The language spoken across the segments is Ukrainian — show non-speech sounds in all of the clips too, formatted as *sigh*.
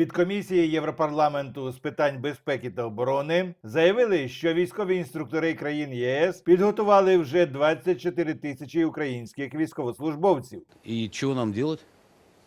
підкомісії Європарламенту з питань безпеки та оборони заявили, що військові інструктори країн ЄС підготували вже 24 тисячі українських військовослужбовців. І що нам делать?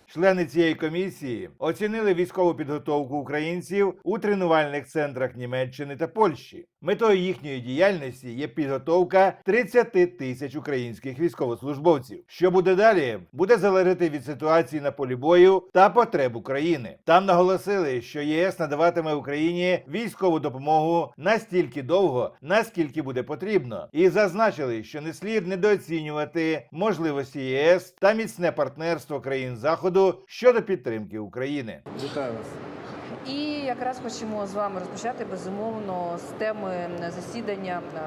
Члени цієї комісії оцінили військову підготовку українців у тренувальних центрах Німеччини та Польщі. Метою їхньої діяльності є підготовка 30 тисяч українських військовослужбовців. Що буде далі, буде залежати від ситуації на полі бою та потреб України. Там наголосили, що ЄС надаватиме Україні військову допомогу настільки довго, наскільки буде потрібно, і зазначили, що не слід недооцінювати можливості ЄС та міцне партнерство країн Заходу щодо підтримки України. Вітаю вас. І якраз хочемо з вами розпочати безумовно з теми засідання е,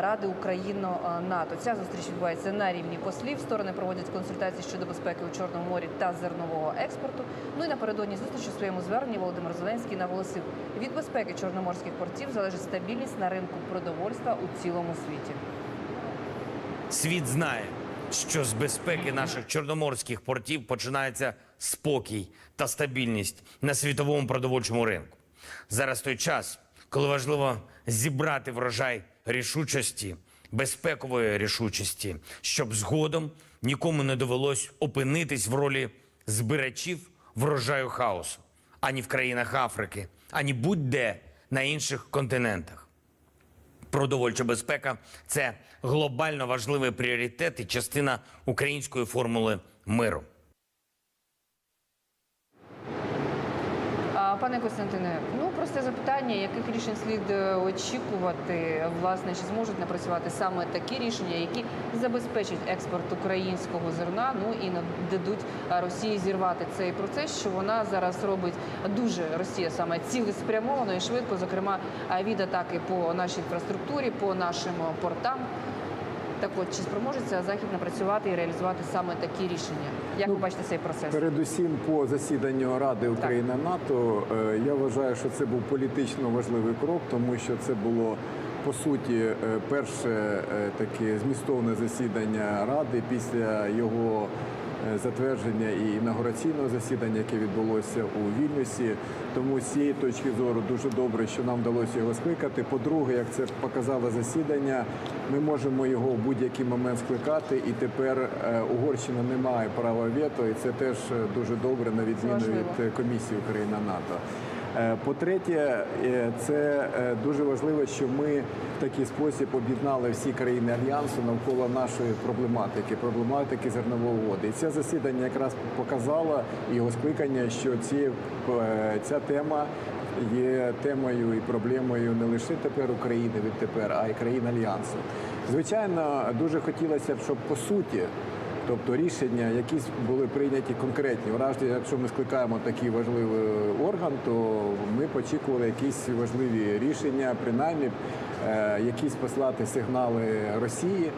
Ради Україно е, НАТО. Ця зустріч відбувається на рівні послів. Сторони проводять консультації щодо безпеки у Чорному морі та зернового експорту. Ну і напередодні зустрічі у своєму зверненні Володимир Зеленський наголосив: від безпеки чорноморських портів залежить стабільність на ринку продовольства у цілому світі. Світ знає, що з безпеки наших чорноморських портів починається спокій та стабільність на світовому продовольчому ринку. Зараз той час, коли важливо зібрати врожай рішучості, безпекової рішучості, щоб згодом нікому не довелось опинитись в ролі збирачів врожаю хаосу ані в країнах Африки, ані будь-де на інших континентах. Продовольча безпека це глобально важливий пріоритет і частина української формули миру. Пане Костянтине, ну просте запитання, яких рішень слід е, очікувати, власне, чи зможуть напрацювати саме такі рішення, які забезпечать експорт українського зерна, ну і не дадуть Росії зірвати цей процес, що вона зараз робить дуже Росія саме цілеспрямовано і швидко, зокрема від атаки по нашій інфраструктурі, по нашим е, портам. Так от, чи спроможеться Захід напрацювати і реалізувати саме такі рішення? Як ви Ну, бачите цей процес? Передусім по засіданню Ради Україна НАТО е, я вважаю, що це був політично важливий крок, тому що це було по суті е, перше е, таке змістовне засідання Ради після його затвердження і інаугураційного засідання, яке відбулося у Вільнюсі. Тому з цієї точки зору дуже добре, що нам вдалося його скликати. По-друге, як це показало засідання, ми можемо його в будь-який момент скликати, і тепер е, Угорщина не має права вето, і це теж е, дуже добре на відміну від е, комісії Україна НАТО. Е, По-третє, е, це е, дуже важливо, що ми в такий спосіб об'єднали всі країни альянсу навколо нашої проблематики, проблематики зернової угоди. І це засідання якраз показало його скликання, що ці, ця тема є темою і проблемою не лише тепер України відтепер, а й країн альянсу. Звичайно, дуже хотілося б, щоб по суті. Тобто рішення якісь були прийняті конкретні. Вражді, якщо ми скликаємо такий важливий орган, то ми очікували якісь важливі рішення, принаймні е, якісь послати сигнали Росії.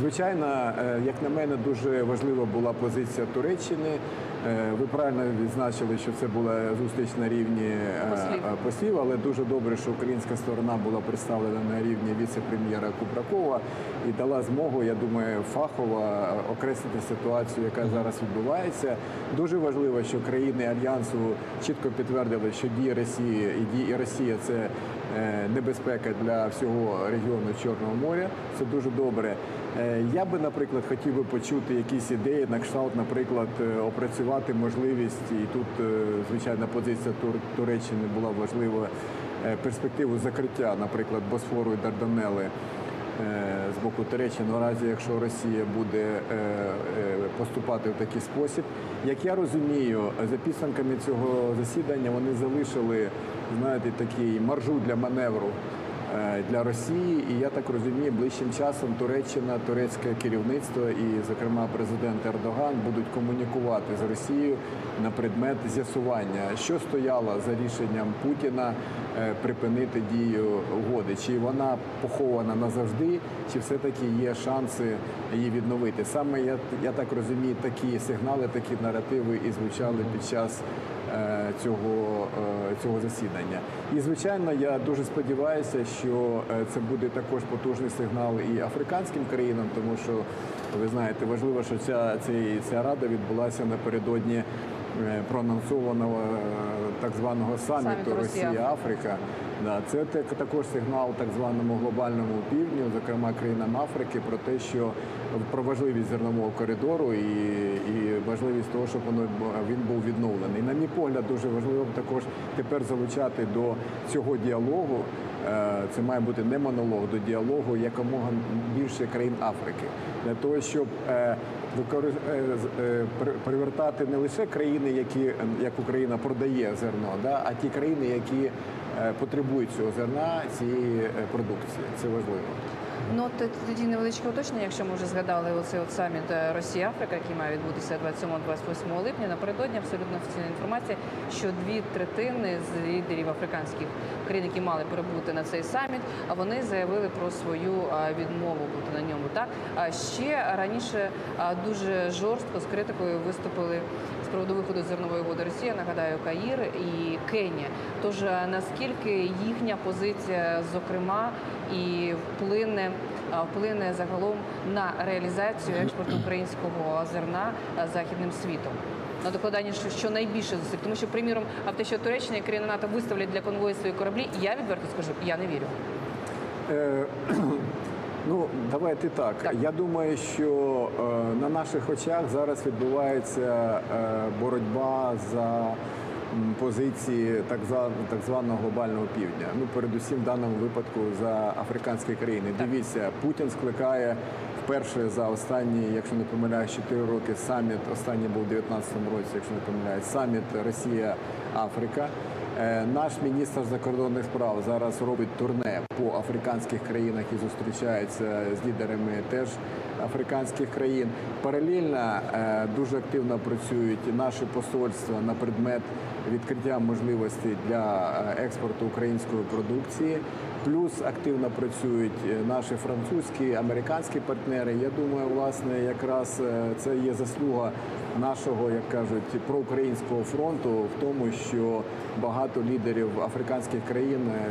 Звичайно, е, як на мене, дуже важлива була позиція Туреччини. Е, Ви правильно відзначили, що це була зустріч на рівні е, Послів. е, послів, але дуже добре, що українська сторона була представлена на рівні віце-прем'єра Кубракова і дала змогу, я думаю, фахово окреслити ситуацію, яка зараз відбувається. Дуже важливо, що країни альянсу чітко підтвердили, що дії Росії і дії Росія це небезпека для всього регіону Чорного моря. Це дуже добре. Е, Я би, наприклад, хотів би почути якісь ідеї на кшталт, наприклад, е, опрацювати можливість, і тут, е, звичайно, позиція Тур- Туреччини була важлива, е, перспективу закриття, наприклад, Босфору і Дарданели е, з боку Туреччини, в разі якщо Росія буде е, е, поступати в такий спосіб. Як я розумію, за підсумками цього засідання вони залишили, знаєте, такий маржу для маневру е, для Росії, і я так розумію, ближчим часом Туреччина, турецьке керівництво і, зокрема, президент Ердоган будуть комунікувати з Росією на предмет з'ясування, що стояло за рішенням Путіна е, припинити дію угоди, чи вона похована назавжди, чи все-таки є шанси її відновити. Саме я, я так розумію, такі сигнали, такі наративи і звучали під час цього, е, цього засідання. І звичайно, я дуже сподіваюся, що е, це буде також потужний сигнал і африканським країнам, тому що ви знаєте, важливо, що ця, ця, ця рада відбулася напередодні е, проанонсованого е, так званого саміту Росія- Росія-Африка. Це так- також сигнал так званому глобальному півдню, зокрема країнам Африки, про те, що про важливість зернового коридору і, і важливість того, щоб воно він був відновлений. На мій погляд, дуже важливо також тепер залучати до цього діалогу. е, Це має бути не монолог до діалогу якомога більше країн Африки для того, щоб е, е, привертати не лише країни, які як Україна продає зерно, а ті країни, які потребують цього зерна, цієї е, продукції. Це важливо. Ну тоді невеличке уточнення, якщо ми вже згадали оцей от саміт е, Росія-Африка, який має відбутися 27-28 липня. Напередодні абсолютно офіційна інформація, що дві третини з лідерів африканських країн, які мали перебути на цей саміт, вони заявили про свою відмову бути на ньому. Так а ще раніше дуже жорстко з критикою виступили з приводу виходу зернової угоди Росія. Нагадаю, Каїр і Кенія. Тож наскільки їхня позиція, зокрема, і вплине вплине загалом на реалізацію експорту українського зерна західним світом. На докладання що, що найбільше зусиль, тому що, приміром, а в те, що Туреччина і країни НАТО виставлять для конвою свої кораблі, я відверто скажу, я не вірю. *clears throat* Ну, давайте так. Так. Я думаю, що е, на наших очах зараз відбувається е, боротьба за позиції так, так званого глобального півдня. Ну, передусім в даному випадку за африканські країни. Дивіться, Путін скликає вперше за останні, якщо не помиляюсь, 4 роки саміт. Останній був у 2019 році, якщо не помиляюсь, саміт Росія-Африка. Е, Наш міністр закордонних справ зараз робить турне по африканських країнах і зустрічається з лідерами теж африканських країн. Паралельно е, дуже активно працюють наші посольства на предмет відкриття можливостей для е, експорту української продукції. Плюс активно працюють е, наші французькі, американські партнери. Я думаю, власне, якраз е, це є заслуга нашого, як кажуть, проукраїнського фронту в тому, що багато лідерів африканських країн е,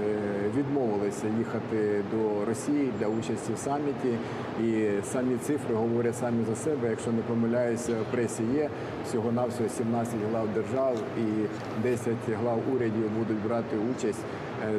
відмовилися їхати до Росії для участі в саміті. І самі цифри говорять самі за себе. Якщо не помиляюся, в пресі є всього навсього 17 глав держав і 10 глав урядів будуть брати участь.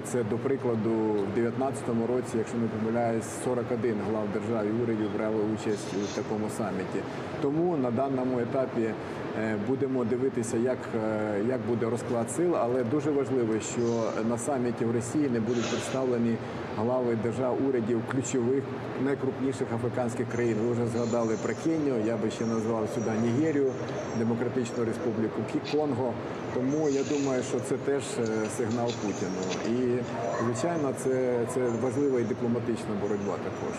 Це до прикладу, в 2019 році, якщо не помиляюсь, 41 глав держав і урядів брали участь у такому саміті. Тому на даному етапі е, будемо дивитися, як, е, як буде розклад сил, але дуже важливо, що на саміті в Росії не будуть представлені глави держав урядів ключових найкрупніших африканських країн. Ви вже згадали про Кенію, я би ще назвав сюди Нігерію, Демократичну Республіку Конго. Тому я думаю, що це теж е, сигнал Путіну. І звичайно, це, це важлива і дипломатична боротьба також.